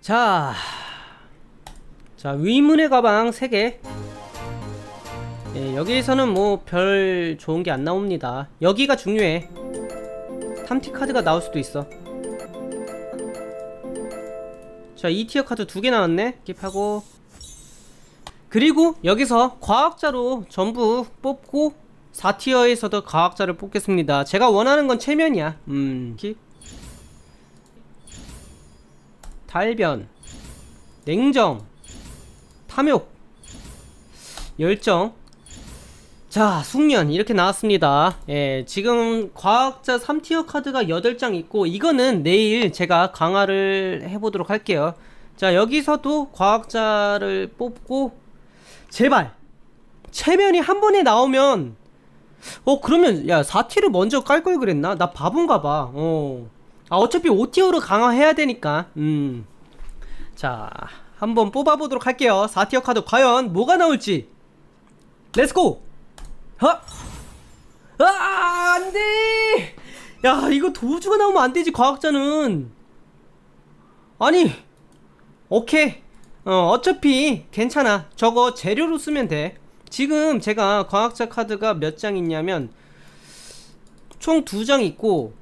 자, 자 위문의 가방 3개. 예, 여기에서는 뭐 별 좋은 게 안 나옵니다. 여기가 중요해. 탐티 카드가 나올 수도 있어. 자, 2티어 카드 두 개 나왔네. 킵하고. 그리고 여기서 과학자로 전부 뽑고 4티어에서도 과학자를 뽑겠습니다. 제가 원하는 건 체면이야. 음. 킵. 달변, 냉정, 탐욕, 열정. 자, 숙련 이렇게 나왔습니다. 예, 지금 과학자 3티어 카드가 8장 있고 이거는 내일 제가 강화를 해 보도록 할게요. 자, 여기서도 과학자를 뽑고 제발 체면이 한 번에 나오면 어 그러면 야 4티를 먼저 깔 걸 그랬나? 나 바본가 봐. 어. 아 어차피 5티어로 강화해야 되니까. 음. 자, 한번 뽑아 보도록 할게요. 4티어 카드 과연 뭐가 나올지. 렛츠고. 하. 아, 안 돼. 야, 이거 도주가 나오면 안 되지. 과학자는. 아니. 오케이. 어, 어차피 괜찮아. 저거 재료로 쓰면 돼. 지금 제가 과학자 카드가 몇 장 있냐면 총 두 장 있고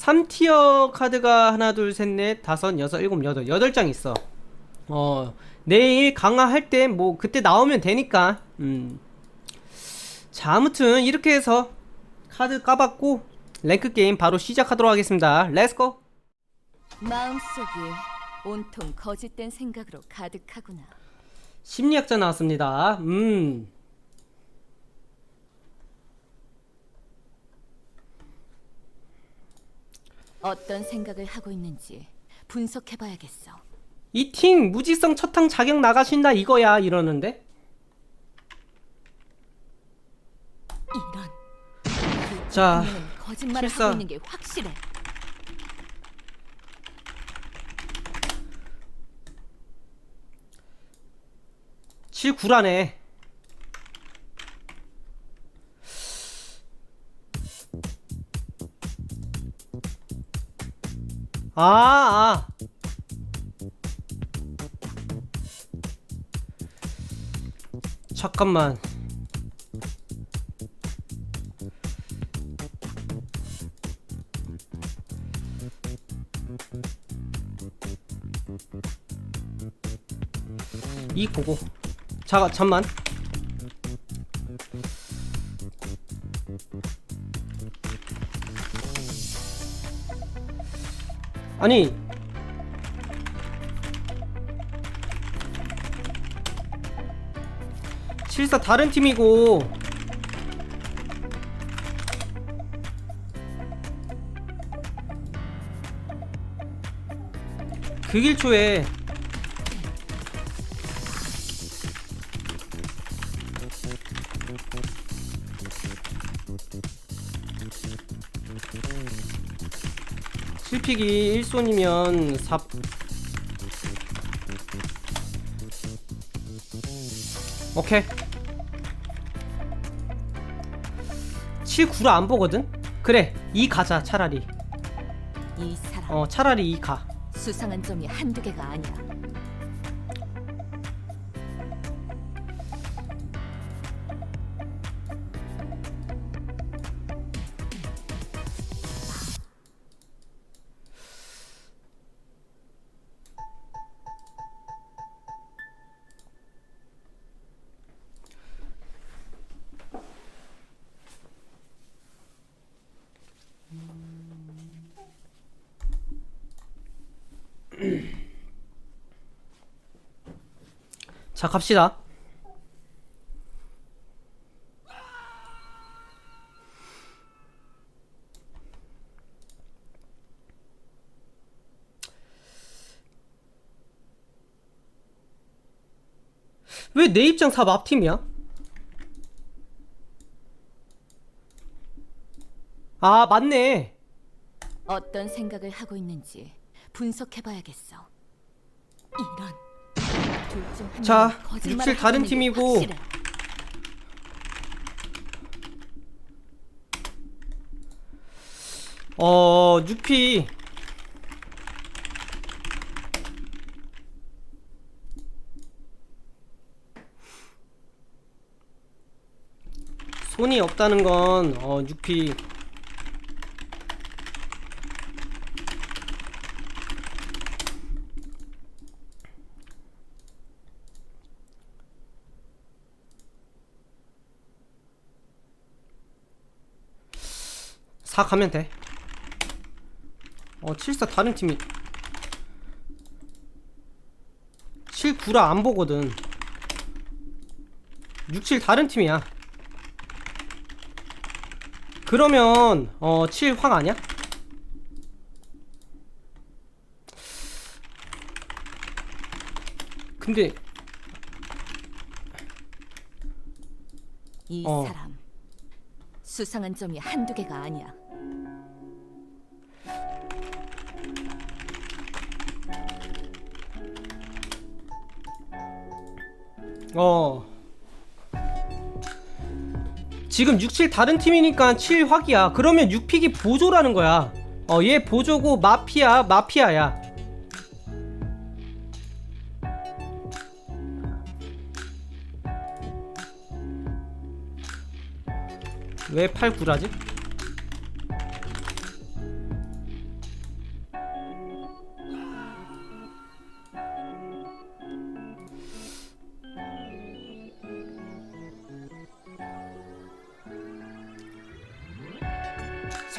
3티어 카드가 하나 둘 셋 넷 다섯 여섯 일곱 여덟 여덟 장 있어. 어 내일 강화할 때 뭐 그때 나오면 되니까. 음. 자 아무튼 이렇게 해서 카드 까봤고 랭크 게임 바로 시작하도록 하겠습니다. 렛츠고. 마음속이 온통 거짓된 생각으로 가득하구나. 심리학자 나왔습니다. 음. 어떤 생각을 하고 있는지 분석해봐야겠어. 이 팀 무지성 첫탕 자격 나가신다 이거야 이러는데 이런. 자 분명히 거짓말을 실사. 하고 있는 게 확실해. 칠 9라네 아, 아. 잠깐만. 이 보고. 자, 잠만. 아니. 실사 다른 팀이고. 그 길초에 픽이 1손이면 4 오케이. 7, 9를 안 보거든? 그래 2 가자 차라리. 이 사람. 어 차라리 2가. 수상한 점이 한두 개가 아니야. 자 갑시다 왜 내 입장 다 맙팀이야? 아 맞네 어떤 생각을 하고 있는지 분석해봐야겠어. 이런. 자, 육실 다른 팀이고. 어, 6피. 손이 없다는 건 어, 6피. 사 가면 돼. 어, 74 다른 팀이 7, 9라 안 보거든. 6, 7 다른 팀이야. 그러면 어, 7 황 아니야? 근데 이 어. 사람 수상한 점이 한두 개가 아니야. 어. 지금 6, 7 다른 팀이니까 7 확이야. 그러면 6픽이 보조라는 거야. 어 얘 보조고 마피아 마피아야. 왜 8, 9라지?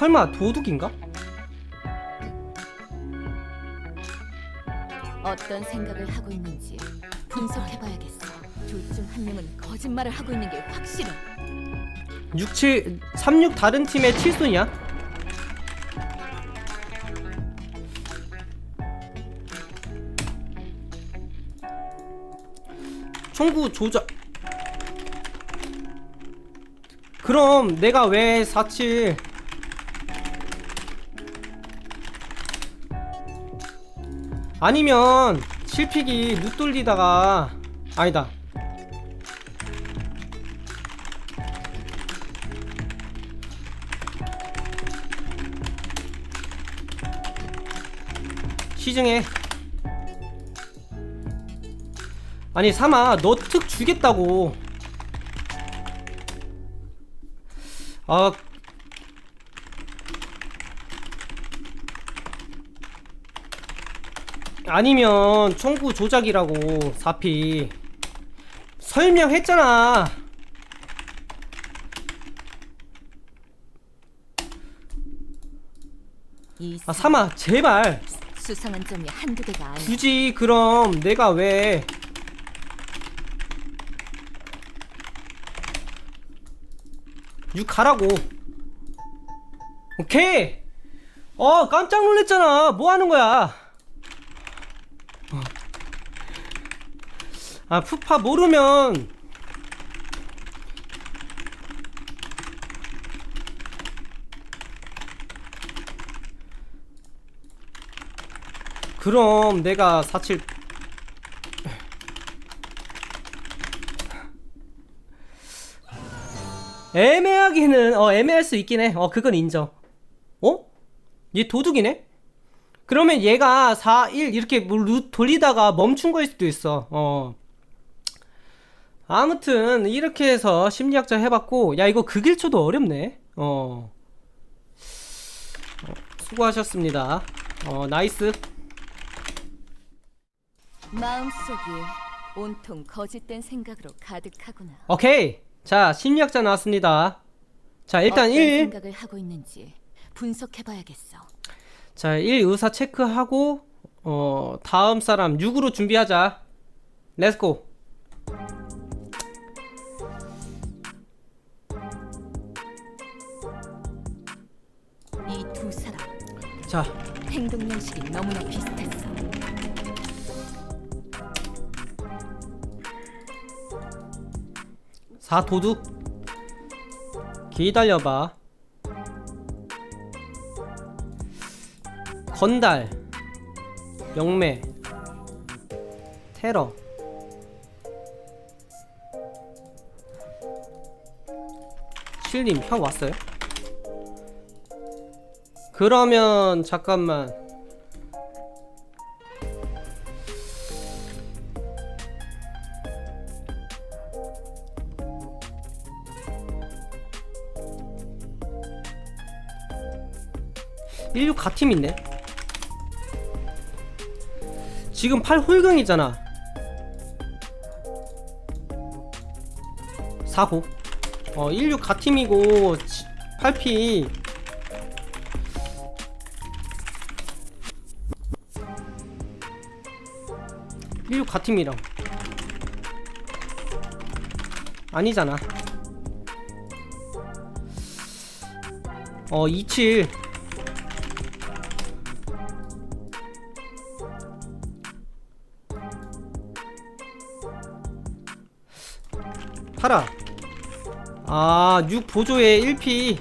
설마 도둑인가? 어떤 생각을 하고 있는지 분석해봐야겠어. 둘 중 한 명은 거짓말을 하고 있는 게 확실해. 6, 7, 3, 6 다른 팀의 7순이야? 총구 조작 그럼 내가 왜 4, 아니면 7픽이 못 돌리다가 아니다. 시중에. 아니 삼아 너 특 주겠다고. 아 아니면 청구 조작이라고 4피. 설명했잖아. 이아 삼아 제발. 수상한 점이 한두 개가 아니야. 굳이 그럼 내가 왜? 육 가라고. 오케이. 어 깜짝 놀랐잖아. 뭐 하는 거야 아 푸파 모르면 그럼 내가 47 애매하기는 어 애매할 수 있긴 해. 어 그건 인정. 어? 얘 도둑이네? 그러면 얘가 4, 1 이렇게 뭐 루, 돌리다가 멈춘 거일 수도 있어. 어. 아무튼 이렇게 해서 심리학자 해봤고 야 이거 극일초도 어렵네. 어. 어, 수고하셨습니다. 어 나이스. 마음속이 온통 거짓된 생각으로 가득하구나. 오케이. 자, 심리학자 나왔습니다. 자, 일단 어떤 1. 생각을 하고 있는지 분석해봐야겠어. 자, 1 의사 체크하고 어, 다음 사람 6으로 준비하자. 렛츠고. 자, 행동 양식이 너무나 비슷했어. 사 도둑. 기다려봐. 건달. 영매. 테러. 실님 형 왔어요? 그러면 잠깐만. 16 가팀 있네. 지금 8 홀경이잖아. 4호. 어16 가팀이고 8피. 일육 가팀이랑 아니잖아. 어, 27 팔아. 아, 6 보조에 1피.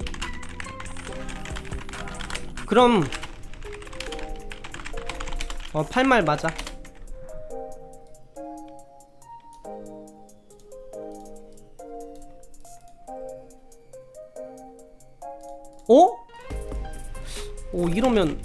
그럼 어, 8말 맞아 어? 오 이러면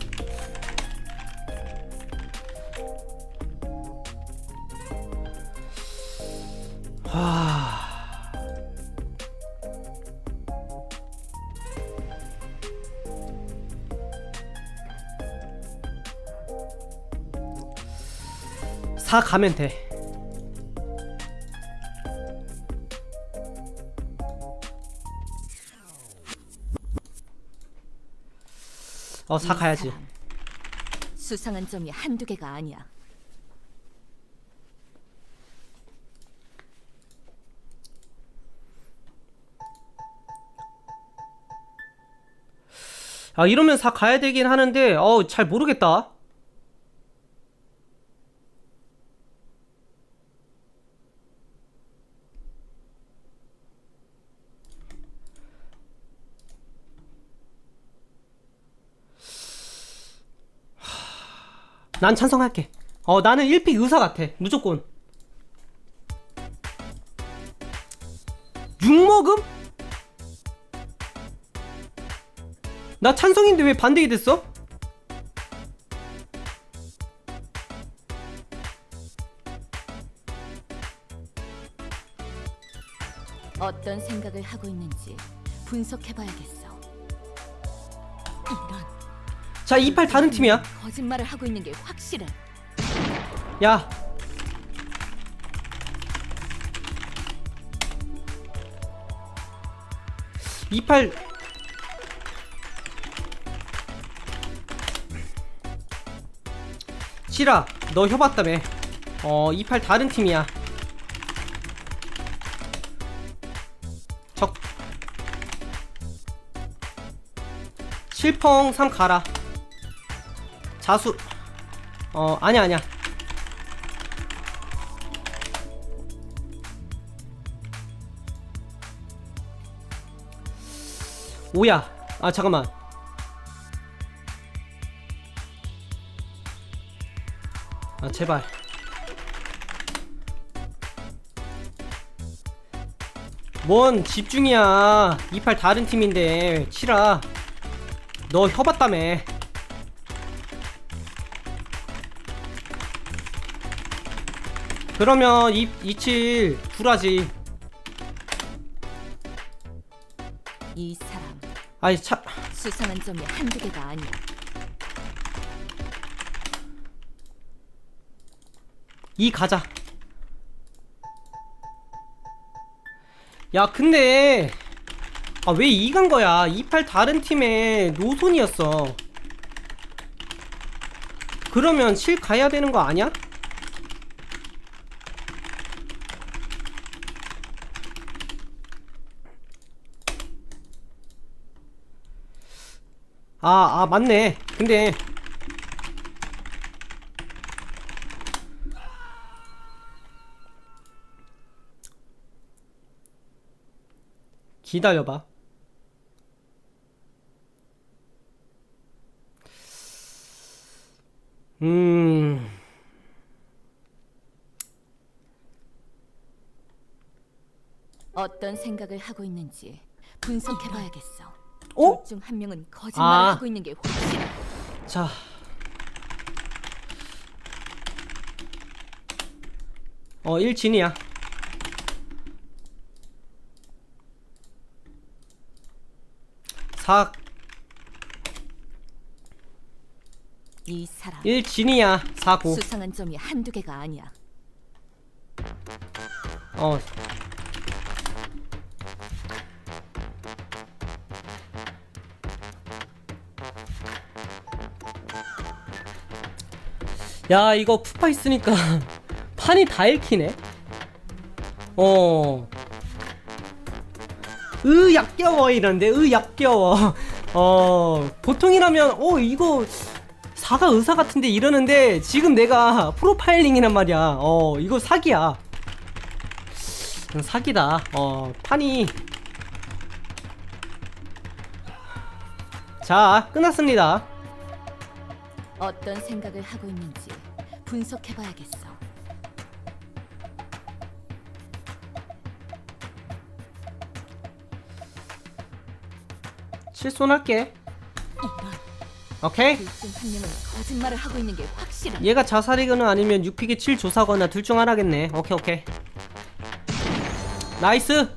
와사 가면 돼. 어, 사이 가야지. 사람, 수상한 점이 한두 개가 아니야. 아, 이러면 사 가야 되긴 하는데, 어, 잘 모르겠다. 난 찬성할게. 어, 나는 1픽 의사 같아. 무조건. 6먹음? 나 찬성인데 왜 반대이 됐어? 어떤 생각을 하고 있는지 분석해봐야겠어. 이런 자, 28 다른 팀이야. 거짓말을 하고 있는 게 확실해. 야. 이팔 시라 너 협봤다며 어 이팔 다른 팀이야 적 실펑 3 가라 자수. 어 아니야 아니야. 오야. 아 잠깐만. 아 제발. 뭔 집중이야. 이팔 다른 팀인데. 치라. 너 협았다며 그러면 이, 이칠 불하지 이 사람 아이 차 수상한 점이 한두 개가 아니야. 이 가자. 야, 근데 아, 왜 이 간 거야? 28 다른 팀의 노손이었어. 그러면 7 가야 되는 거 아니야? 아, 아, 맞네. 근데 기다려봐. 음. 어떤 생각을 하고 있는지 분석해봐야겠어. 어? 둘 중 한 명은 거짓말을 아. 하고 있는 게 확실해. 자. 어, 1진이야. 사 이 사람 1진이야 사고 수상한 점이 한두 개가 아니야. 어 야, 이거 푸파 있으니까 판이 다 읽히네. 어. 으, 약겨워 이런데, 으, 약겨워. 어, 보통이라면, 어, 이거 사가 의사 같은데 이러는데 지금 내가 프로파일링이란 말이야. 어, 이거 사기야. 음, 사기다. 어, 판이. 자, 끝났습니다. 어떤 생각을 하고 있는지 분석해봐야겠어. 실손할게. 오케이? 둘중 한 명은 거짓말을 하고 있는 게 확실해. 얘가 자살이거나 아니면 6픽이 7 조사거나 둘 중 하나겠네. 오케이, 오케이. 나이스!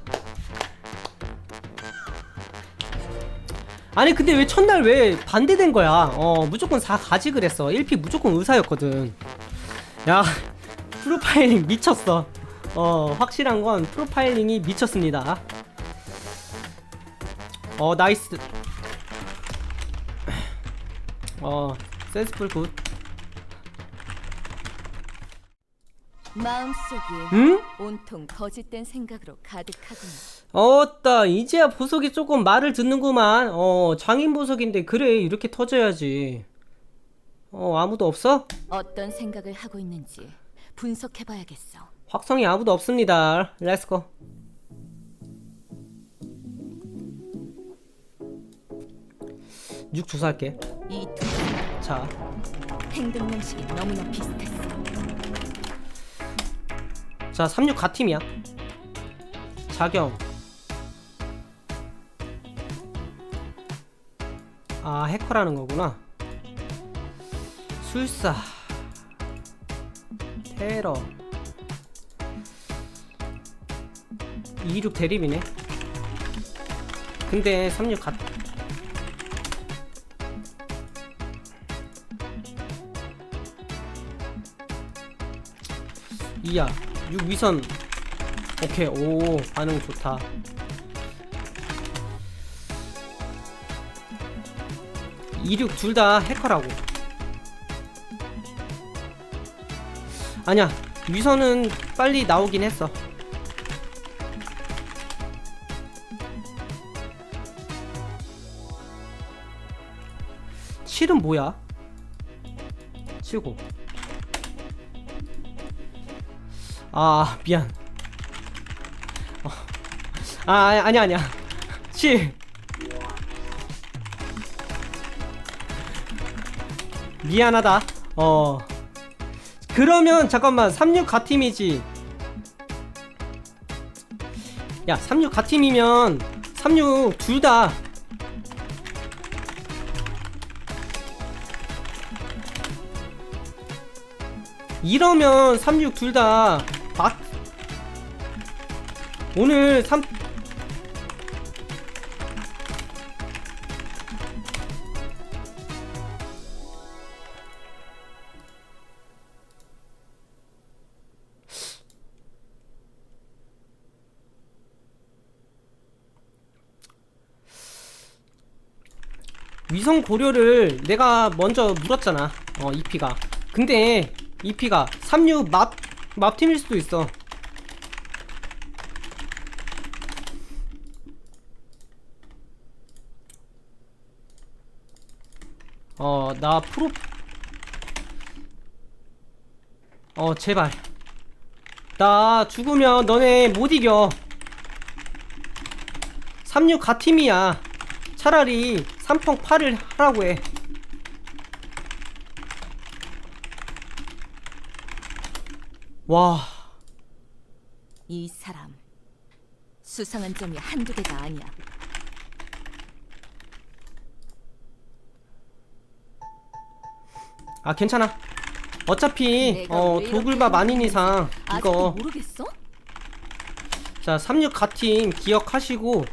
아니, 근데 왜 첫날 왜 반대된 거야? 어, 무조건 4 가지 그랬어. 1픽 무조건 의사였거든. 야, 프로파일링 미쳤어. 어, 확실한 건 프로파일링이 미쳤습니다. 어, 나이스. 어, 센스풀 굿. 마음속이 응? 온통 거짓된 생각으로 가득하군. 어따 이제야 보석이 조금 말을 듣는구만 어 장인 보석인데 그래 이렇게 터져야지 어 아무도 없어? 어떤 생각을 하고 있는지 분석해봐야겠어. 확성이 아무도 없습니다 렛츠고 육 조사할게 이 두 자 행동 양식이 너무나 비슷했어. 자, 36 가팀이야. 자경. 아, 해커라는 거구나. 술사. 테러. 26 대립이네. 근데 36 가. 이야 6 위선 오케이 오 반응 좋다 이륙 둘다 해커라고. 아니야 위선은 빨리 나오긴 했어. 칠은 뭐야? 칠고. 아 미안. 어. 아 아니, 아니야. 7 미안하다. 어. 그러면 잠깐만 36 가팀이지. 야 36 가팀이면 36 둘 다. 이러면 36 둘다 막 오늘 3 위성 고려를 내가 먼저 물었잖아. 어, EP가. 근데 EP가 36 맙, 맙팀일 수도 있어. 어, 나 프로 어, 제발. 나 죽으면 너네 못 이겨. 36 가팀이야. 차라리 3평 8을 하라고 해. 와, 이 사람 수상한 점이 한두 개가 아니야. 아 괜찮아. 어차피 내가 어 왜 이렇게 도굴밥 아닌 이상 아직도 이거 모르겠어? 자 36 가팀 기억하시고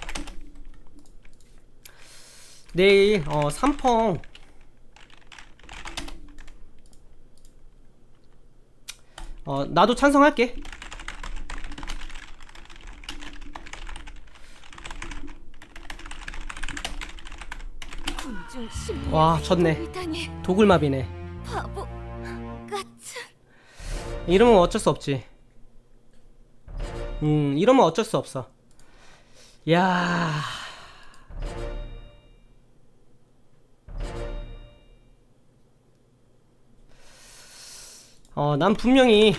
내일 어 삼펑. 어 나도 찬성할게. 와 졌네. 도굴마비네. 이러면 어쩔 수 없지. 음 이러면 어쩔 수 없어. 야. 어, 난 분명히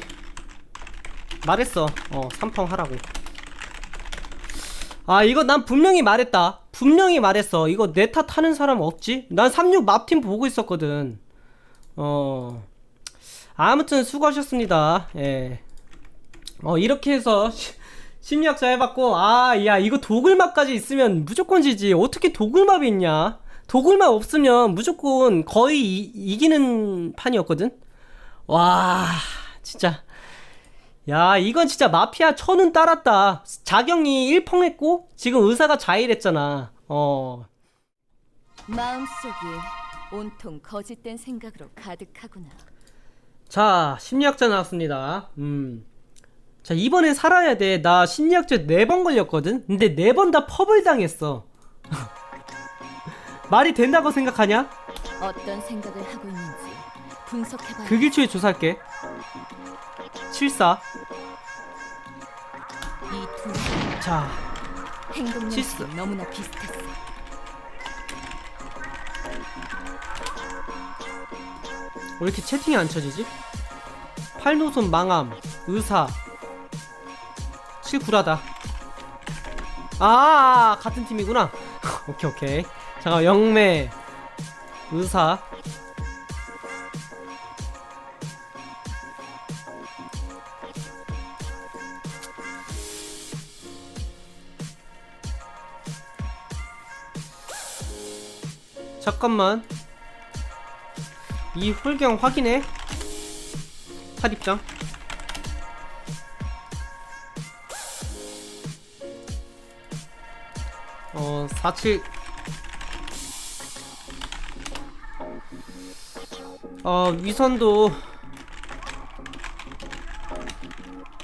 말했어. 어, 삼펑 하라고. 아, 이거 난 분명히 말했다. 분명히 말했어. 이거 내 탓 하는 사람 없지? 난 36 맙팀 보고 있었거든. 어. 아무튼 수고하셨습니다. 예. 어, 이렇게 해서 시- 심리학자 해봤고, 아, 야, 이거 도굴맵까지 있으면 무조건 지지. 어떻게 도굴맵이 있냐? 도굴맵 없으면 무조건 거의 이, 이기는 판이었거든? 와, 진짜. 야, 이건 진짜 마피아 천운 따랐다. 자경이 일펑했고, 지금 의사가 자일했잖아. 어. 마음속이 온통 거짓된 생각으로 가득하구나. 자, 심리학자 나왔습니다. 음. 자, 이번엔 살아야 돼. 나 심리학자 4번 걸렸거든? 근데 4번 다 펍을 당했어. 말이 된다고 생각하냐? 어떤 생각을 하고 있는지 분석해봐야 극일초에 조사할게. 74. 이두 자, 행동 실수. 연습이 너무나 비슷했어. 왜 이렇게 채팅이 안 쳐지지? 팔노손 망함, 의사, 칠구라다. 아, 같은 팀이구나. 오케이, 오케이. 잠깐, 영매, 의사. 잠깐만. 이 홀경 확인해. 탈입장. 어, 47. 어, 위선도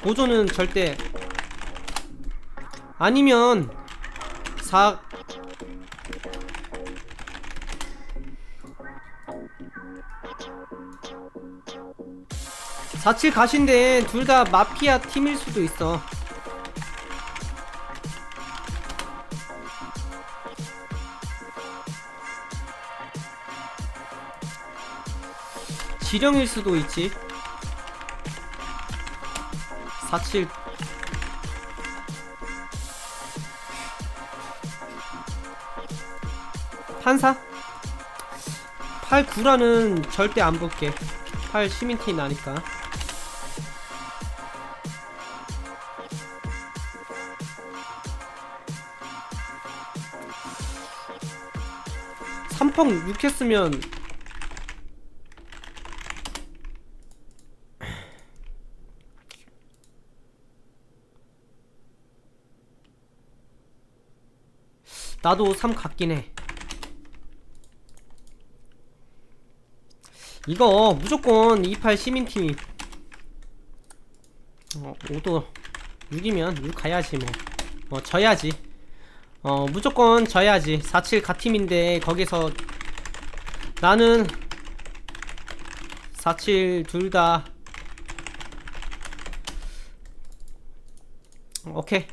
보조는 절대 아니면 4 47 가신데 둘 다 마피아 팀일 수도 있어. 지령일 수도 있지. 47 판사? 89라는 절대 안 볼게. 8 시민팀 나니까. 삼펑 6 했으면 나도 3 같긴 해. 이거 무조건 28 시민팀이 어, 5도 6이면 6 가야지 뭐. 어, 져야지. 어, 무조건 져야지. 47 가팀인데 거기서 나는 47 둘 다 오케이.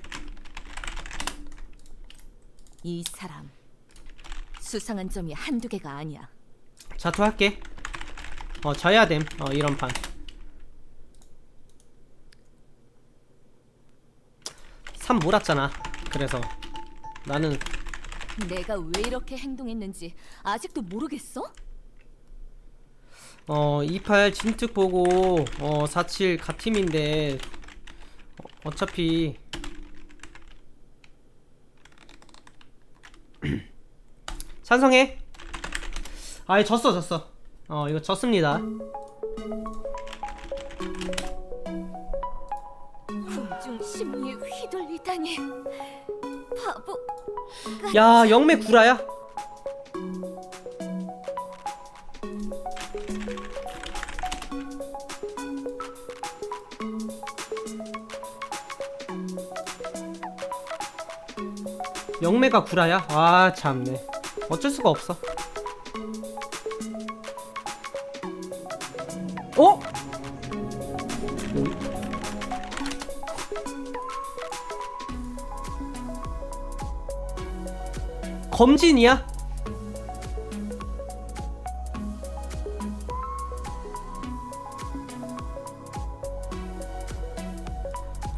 이 사람 수상한 점이 한두 개가 아니야. 자투할게. 어, 져야 됨. 어, 이런 판. 3 몰았잖아. 그래서 나는 내가 왜 이렇게 행동했는지 아직도 모르겠어? 어, 28 진특 보고 어, 47 가팀인데 어, 어차피 찬성해. 아이 졌어 졌어. 어 이거 졌습니다. 군중 심리에 휘둘리다니 뭐, 야 영매 구라야? 영매가 구라야? 아 참네 어쩔 수가 없어 어? 검진이야?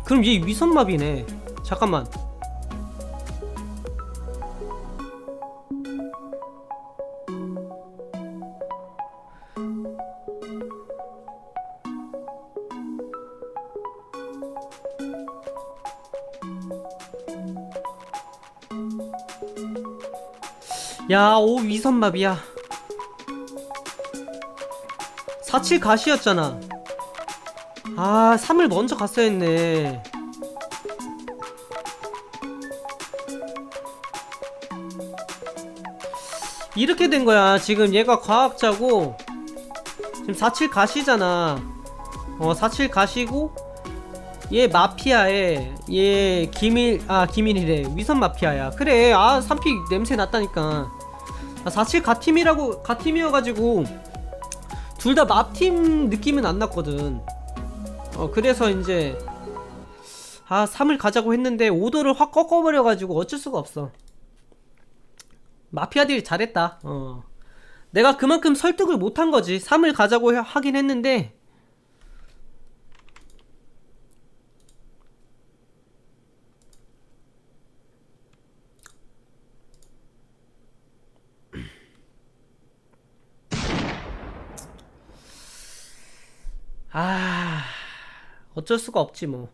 그럼 얘 위선마비네 잠깐만 야, 오 위선마비야. 47 가시였잖아. 아, 3을 먼저 갔어야 했네. 이렇게 된 거야. 지금 얘가 과학자고 지금 47 가시잖아. 어, 47 가시고 얘 마피아에 얘 기밀 아 기밀이래 위선 마피아야 그래 아 3픽 냄새 났다니까 아, 사실 가팀이라고 가팀이어가지고 둘다 마팀 느낌은 안 났거든. 어 그래서 이제 아 3을 가자고 했는데 오더를 확 꺾어버려가지고 어쩔 수가 없어. 마피아들이 잘했다. 어. 내가 그만큼 설득을 못한 거지. 3을 가자고 하- 하긴 했는데 아 어쩔 수가 없지 뭐.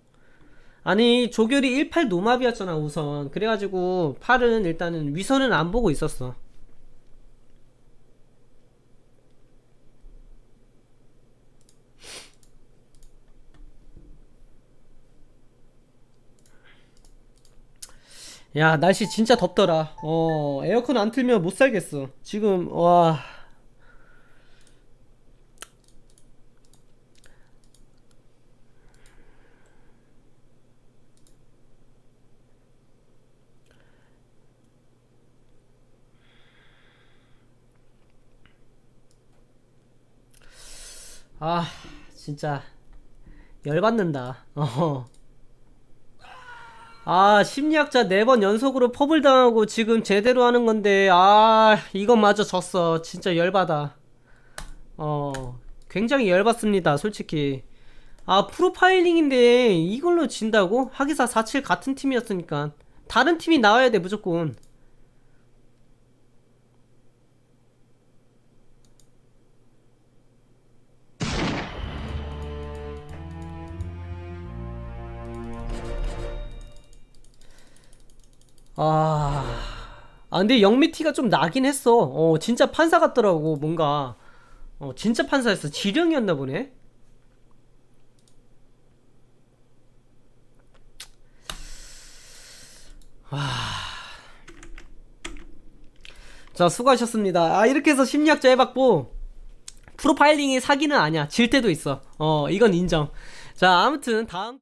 아니 조결이 18 노마비였잖아 우선. 그래가지고 8은 일단은 위선은 안 보고 있었어. 야 날씨 진짜 덥더라. 어 에어컨 안 틀면 못 살겠어. 지금 와 아, 진짜 열받는다. 어. 아, 심리학자 네 번 연속으로 퍼블 당하고 지금 제대로 하는 건데, 아, 이것마저 졌어. 진짜 열받아. 어, 굉장히 열받습니다, 솔직히. 아, 프로파일링인데 이걸로 진다고? 하기사 47 같은 팀이었으니까. 다른 팀이 나와야 돼, 무조건. 아, 아 근데 영미티가 좀 나긴 했어. 어, 진짜 판사 같더라고, 뭔가. 어, 진짜 판사였어. 지령이었나 보네. 와. 자, 수고하셨습니다. 아, 이렇게 해서 심리학자 해봤고, 프로파일링이 사기는 아니야. 질 때도 있어. 어, 이건 인정. 자, 아무튼, 다음.